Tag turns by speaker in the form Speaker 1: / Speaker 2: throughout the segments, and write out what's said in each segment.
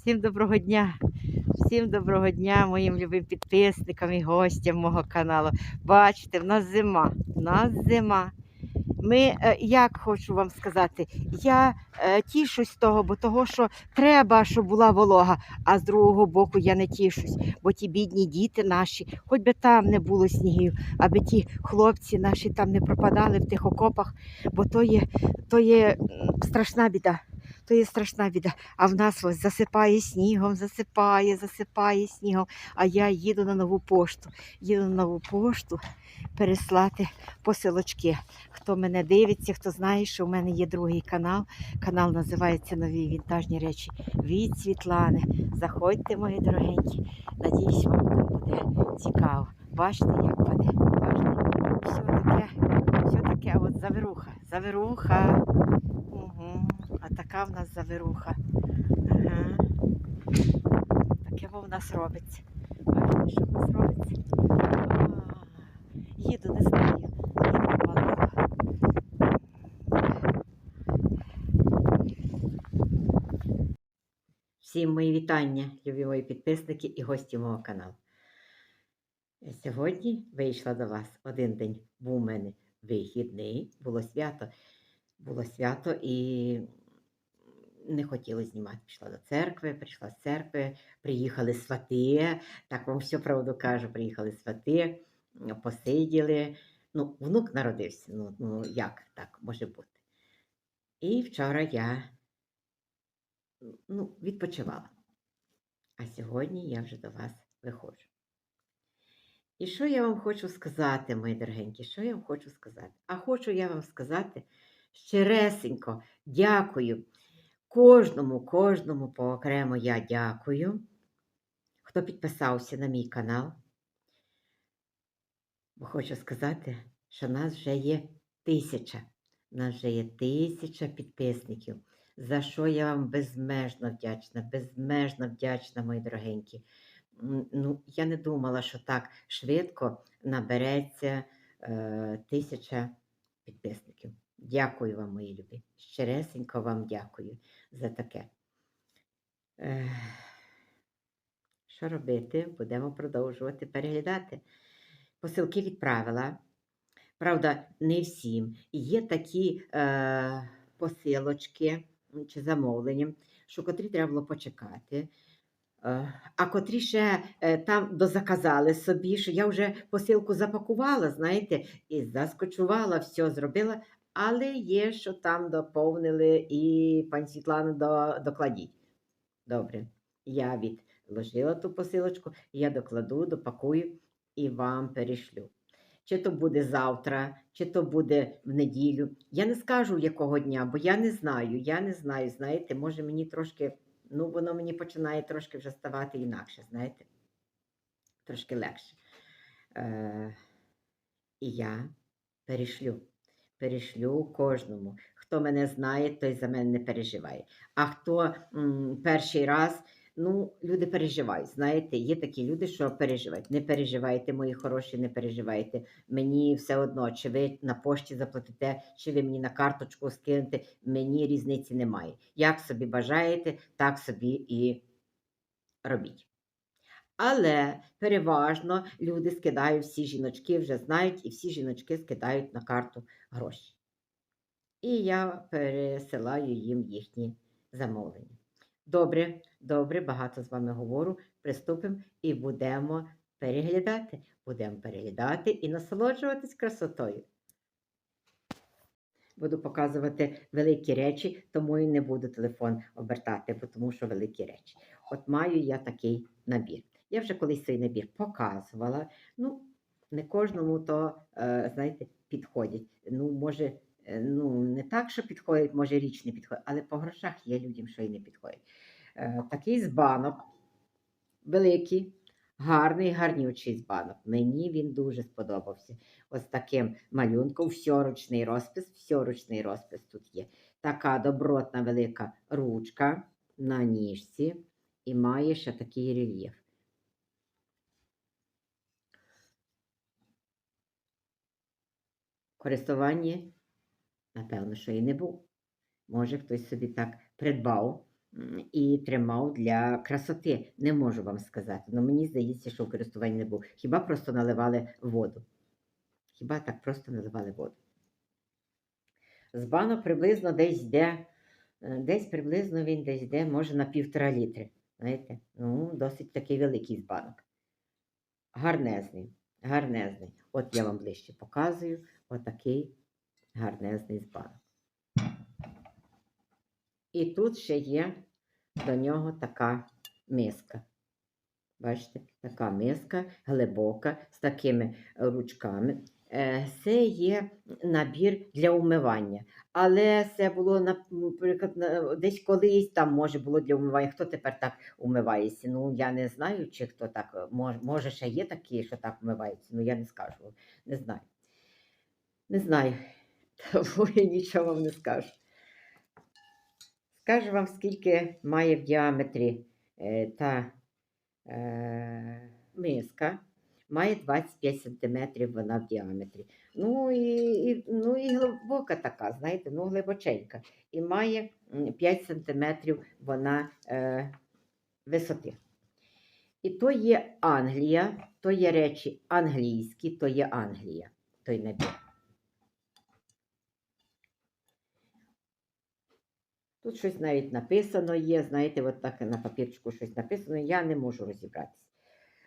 Speaker 1: Всім доброго дня. Всім доброго дня моїм любим підписникам і гостям мого каналу. Бачите, в нас зима. В нас зима. Ми, е, як хочу вам сказати, я е, тішусь того, бо того, що треба, щоб була волога, а з другого боку я не тішусь, бо ті бідні діти наші, хоч би там не було снігів, аби ті хлопці наші там не пропадали в тих окопах, бо то є, то є страшна біда. То є страшна біда. А в нас ось засипає снігом, засипає, засипає снігом. А я їду на нову пошту. Їду на нову пошту переслати посилочки. Хто мене дивиться, хто знає, що в мене є другий канал. Канал називається Нові вінтажні речі від Світлани. Заходьте, мої дорогенькі. Надіюсь, вам там буде цікаво. Бачите, як паде. Бачите? Все таке, все таке, от завируха. Завируха. А така в нас завируха. Ага. Таке в нас робиться. Бачите, що в нас робиться? А, їду, не знаю. Їду. Всім мої вітання, любі мої підписники і гості мого каналу. Сьогодні вийшла до вас один день. Був у мене вихідний, було свято. Було свято і не хотіла знімати. Пішла до церкви, прийшла з церкви, приїхали свати. Так вам всю правду кажу, приїхали свати, посиділи. Ну, внук народився. Ну, ну як так може бути? І вчора я ну, відпочивала. А сьогодні я вже до вас виходжу. І що я вам хочу сказати, мої дорогенькі, що я вам хочу сказати? А хочу я вам сказати щиресенько дякую кожному, кожному поокремо я дякую, хто підписався на мій канал. Бо хочу сказати, що нас вже є тисяча. Нас вже є тисяча підписників. За що я вам безмежно вдячна, безмежно вдячна, мої дорогенькі. Ну, я не думала, що так швидко набереться е, тисяча підписників. Дякую вам, мої любі. Щиресенько вам дякую за таке. Що робити? Будемо продовжувати переглядати. Посилки відправила. Правда, не всім. Є такі е, посилочки чи замовлення, що котрі треба було почекати. Е, А котрі ще е, там дозаказали собі, що я вже посилку запакувала, знаєте, і заскочувала, все зробила, але є, що там доповнили і пані Світлана до, докладіть. Добре, я відложила ту посилочку, я докладу, допакую і вам перешлю. Чи то буде завтра, чи то буде в неділю. Я не скажу якого дня, бо я не знаю. Я не знаю, знаєте, може мені трошки, ну воно мені починає трошки вже ставати інакше, знаєте, трошки легше. Е, і я перешлю. Перешлю кожному. Хто мене знає, той за мене не переживає. А хто м, перший раз, ну, люди переживають. Знаєте, є такі люди, що переживають. Не переживайте, мої хороші, не переживайте. Мені все одно, чи ви на пошті заплатите, чи ви мені на карточку скинете, мені різниці немає. Як собі бажаєте, так собі і робіть. Але переважно люди скидають, всі жіночки вже знають, і всі жіночки скидають на карту гроші. І я пересилаю їм їхні замовлення. Добре, добре, багато з вами говорю. Приступимо і будемо переглядати. Будемо переглядати і насолоджуватись красотою. Буду показувати великі речі, тому і не буду телефон обертати, тому що великі речі. От маю я такий набір. Я вже колись цей набір показувала. Ну, не кожному то, е, знаєте, підходять. Ну, може, е, ну, не так, що підходять, може, річ не підходить, але по грошах є людям, що й не підходять. Е, Такий з банок, великий, гарний, гарнючий з банок. Мені він дуже сподобався. Ось таким малюнком, все ручний розпис, все ручний розпис тут є. Така добротна велика ручка на ніжці і має ще такий рельєф. Користування, напевно, що і не був. Може, хтось собі так придбав і тримав для красоти. Не можу вам сказати. але мені здається, що в користуванні не був. Хіба просто наливали воду. Хіба так просто наливали воду. З банок приблизно десь йде, е, десь приблизно він десь йде, може на півтора літри. Знаєте, ну, досить такий великий з банок. Гарнезний, гарнезний. От я вам ближче показую. Отакий гарнезний з банок. І тут ще є до нього така миска. Бачите, така миска глибока з такими ручками. Е, Це є набір для умивання. Але це було наприклад, десь колись там може було для умивання. Хто тепер так умивається? Ну я не знаю, чи хто так може ще є такі, що так вмиваються. Ну я не скажу, не знаю. Не знаю. Тому я нічого вам не скажу. Скажу вам, скільки має в діаметрі е, та е, миска. Має 25 см вона в діаметрі. Ну і, і, ну і глибока така, знаєте, ну глибоченька. І має 5 см вона е, висоти. І то є Англія, то є речі англійські, то є Англія, той набір. Тут щось навіть написано є, знаєте, от так на папірчику щось написано, я не можу розібратися.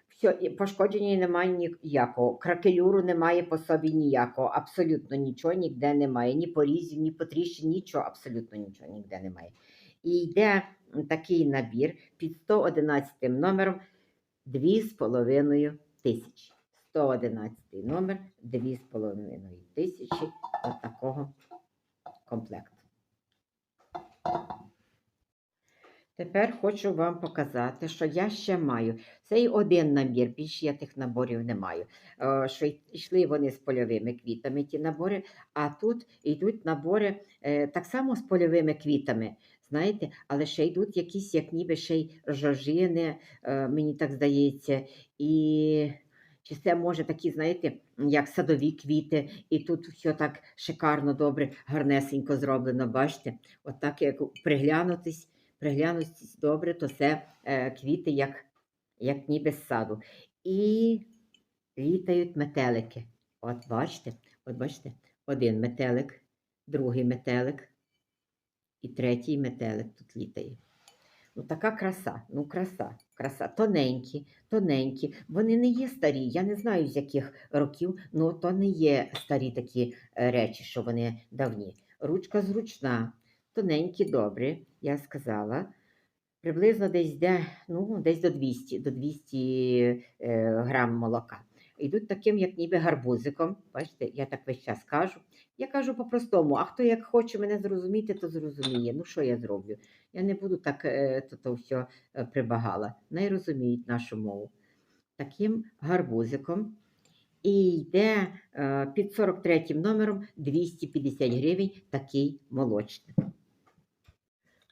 Speaker 1: Все, пошкодження немає ніякого, кракелюру немає по собі ніякого, абсолютно нічого ніде немає, ні порізів, ні потріщин, нічого, абсолютно нічого ніде немає. І йде такий набір під 111 номером 2,5 тисячі. 111 номер 2,5 тисячі от такого комплекту. Тепер хочу вам показати, що я ще маю. Цей один набір, більше я тих наборів не маю. Е, Що йшли вони з польовими квітами, ті набори, а тут йдуть набори е, так само з польовими квітами, знаєте, але ще йдуть якісь, як ніби ще й жожини, е, мені так здається. І чи це може такі, знаєте, як садові квіти, і тут все так шикарно, добре, гарнесенько зроблено, бачите? Отак, як приглянутись, приглянутись добре, то це е, квіти, як, як ніби з саду. І літають метелики. От бачите, от бачите, один метелик, другий метелик і третій метелик тут літає. Ну, така краса, ну краса, краса. Тоненькі, тоненькі. Вони не є старі. Я не знаю, з яких років, але то не є старі такі е, речі, що вони давні. Ручка зручна, тоненькі, добрі, я сказала. Приблизно десь де, ну, десь до 200, до 200 е, грам молока. Йдуть таким, як ніби гарбузиком. Бачите, я так весь час кажу. Я кажу по-простому, а хто як хоче мене зрозуміти, то зрозуміє. Ну, що я зроблю? Я не буду так е, то, то все прибагала. Не розуміють нашу мову. Таким гарбузиком. І йде е, під 43 номером 250 гривень такий молочник.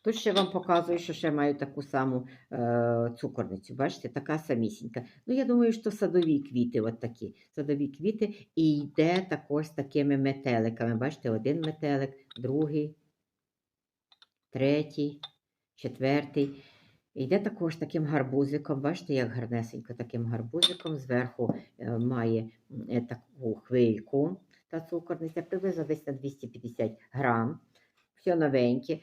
Speaker 1: Тут ще вам показую, що ще маю таку саму е, цукорницю. Бачите, така самісінька. Ну, я думаю, що садові квіти, от такі. Садові квіти, і йде також з такими метеликами. Бачите, один метелик, другий, третій, четвертий. Йде також таким гарбузиком. Бачите, як гарнесенько таким гарбузиком. Зверху е, має е, таку хвильку та цукорниця, приблизно десь на 250 грам. Все новеньке,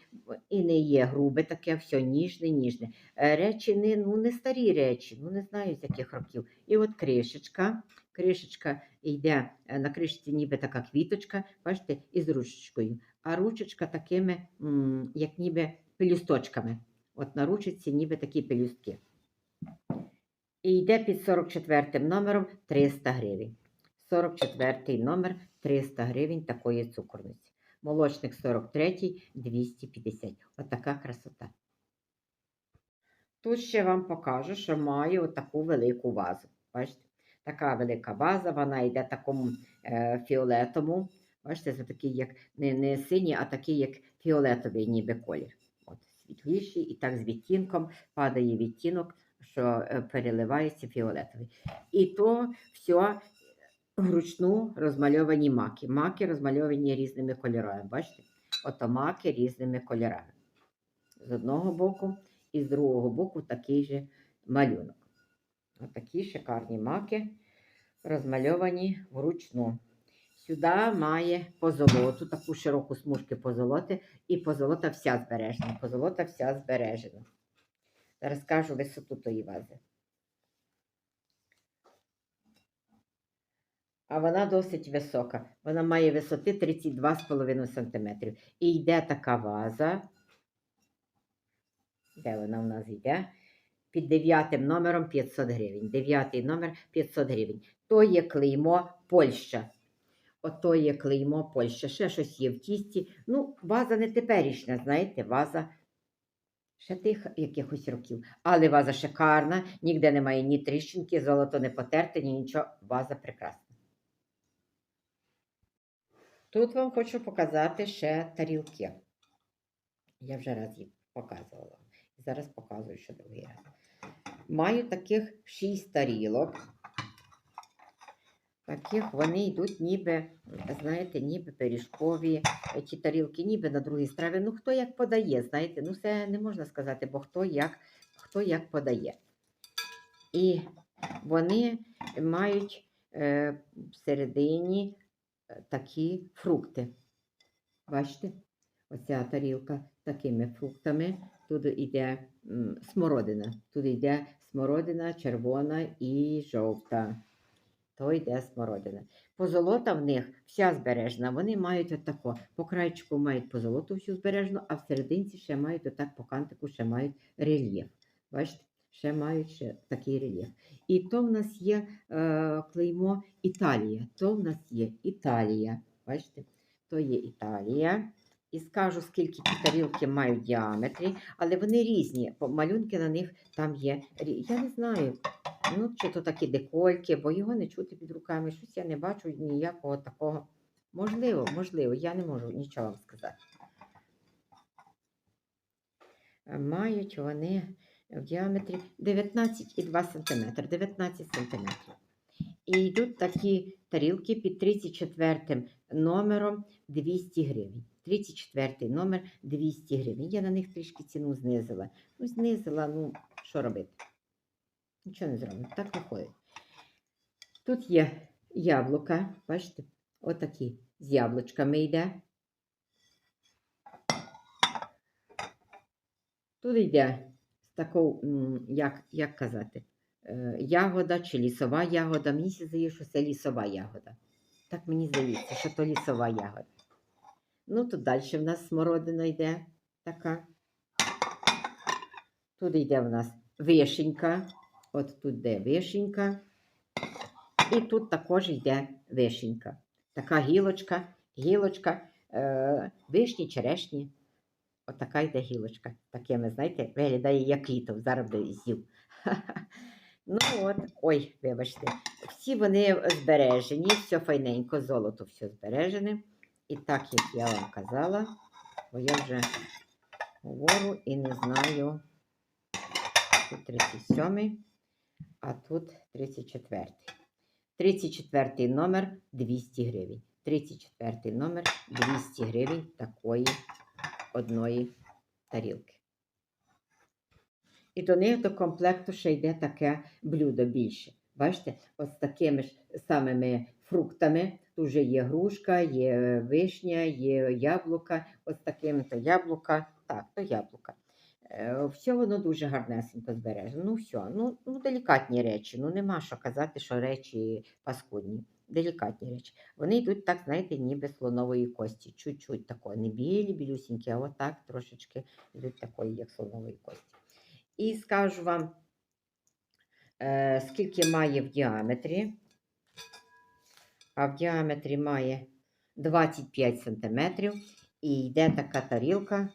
Speaker 1: і не є грубе таке, все ніжне, ніжне. Е, Речі не, ну, не старі речі, ну не знаю з яких років. І от кришечка. Кришечка йде на кришці, ніби така квіточка, бачите, із ручечкою. А ручечка такими, як ніби пелюсточками. От на ручці ніби такі пелюстки. І йде під 44 номером 300 гривень. 44 номер 300 гривень такої цукорниці. Молочник 43 250. Отака красота. Тут ще вам покажу, що маю отаку велику вазу. Бачите? Така велика ваза, вона йде такому е, фіолетовому. Бачите, це такий, як не, не синій, а такий, як фіолетовий ніби колір. Світліший, і так з відтінком падає відтінок, що е, переливається фіолетовий. І то все вручну розмальовані маки. Маки розмальовані різними кольорами. Бачите? Ото маки різними кольорами. з одного боку, і з другого боку такий же малюнок. Отакі шикарні маки, розмальовані вручну. Сюди має позолоту, таку широку смужки позолоти, і позолота вся збережена. Позолота вся збережена. Зараз скажу висоту тої вази. А вона досить висока. Вона має висоти 32,5 см. І йде така ваза. Де вона в нас йде? Під дев'ятим номером 500 гривень. Дев'ятий номер 500 гривень. То є клеймо Польща. Ото є клеймо Польща. Ще щось є в тісті. Ну, ваза не теперішня, знаєте, ваза ще тих якихось років. Але ваза шикарна, ніде немає ні тріщинки, золото не потерте, ні нічого. Ваза прекрасна. Тут вам хочу показати ще тарілки. Я вже раз їх показувала. Зараз показую ще другий раз. Маю таких шість тарілок. Таких вони йдуть ніби, знаєте, ніби пиріжкові, е, ті тарілки, ніби на другій страві. Ну, хто як подає, знаєте, ну це не можна сказати, бо хто як, хто як подає. І вони мають е, всередині е, такі фрукти. Бачите? Оця тарілка такими фруктами. Тут йде смородина. Тут йде смородина червона і жовта. То йде смородина. Позолота в них вся збережена. Вони мають отако. По крайчику мають позолоту всю збережену, а в серединці ще мають отак по кантику ще мають рельєф. Бачите? Ще мають ще такий рельєф. І то в нас є е, клеймо Італія. То в нас є Італія. Bачите? То є Італія. І скажу, скільки ті тарілки мають діаметрі, але вони різні. бо Малюнки на них там є. Я не знаю, ну, чи то такі декольки, бо його не чути під руками. Щось я не бачу ніякого такого. Можливо, можливо, я не можу нічого вам сказати. Е, Мають вони в діаметрі 19,2 см. 19 см. І йдуть такі тарілки під 34 номером 200 гривень. 34 номер 200 гривень. Я на них трішки ціну знизила. Ну, знизила, ну, що робити? Нічого не зробимо. Так виходить. Тут є яблука, бачите, отакі з яблучками йде. Тут йде з такою, як, як казати, е, ягода чи лісова ягода. Мені здається, що це лісова ягода. Так мені здається, що то лісова ягода. Ну, тут далі в нас смородина йде така. Тут йде в нас вишенька. От тут йде вишенька. І тут також йде вишенька. Така гілочка, гілочка, е, вишні, черешні. От така йде гілочка. Такими, знаєте, виглядає як літо, зараз би з'їв. Ну от, ой, вибачте. Всі вони збережені, все файненько, золото все збережене. І так, як я вам казала, бо я вже говорю і не знаю. Тут 37, а тут 34. 34 номер 200 гривень. 34 номер 200 гривень такої одної тарілки. І до них до комплекту ще йде таке блюдо більше. Бачите, ось такими ж самими фруктами. Тут вже є грушка, є вишня, є яблука. Ось такими то яблука. Так, то яблука. Е, Все воно дуже гарнесенько збережено. Ну, все, ну, ну делікатні речі. Ну, нема що казати, що речі паскудні. Делікатні речі. Вони йдуть так, знаєте, ніби слонової кості. Чуть-чуть такої. Не білі, білюсінькі, а отак трошечки йдуть такої, як слонової кості. І скажу вам, е, скільки має в діаметрі. А в діаметрі має 25 см. І йде така тарілка.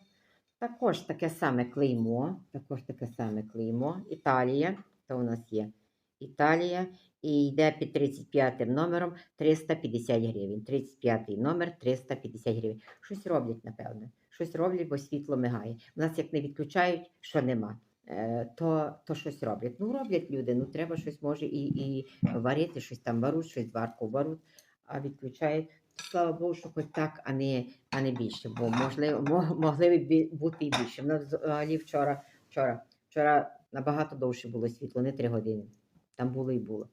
Speaker 1: Також таке саме клеймо. Також таке саме клеймо. Італія. То у нас є Італія. І йде під 35 номером 350 гривень. 35 номер 350 гривень. Щось роблять, напевно. Щось роблять, бо світло мигає. У нас як не відключають, що нема. е, То, то щось роблять. Ну, роблять люди, ну треба щось може і, і варити, щось там варуть, щось варку варуть, відключають, Слава Богу, що хоч так, а не, а не більше, бо можливо, мо- могли б бути і більше. Нас взагалі вчора, вчора, вчора набагато довше було світло, не три години. Там було і було.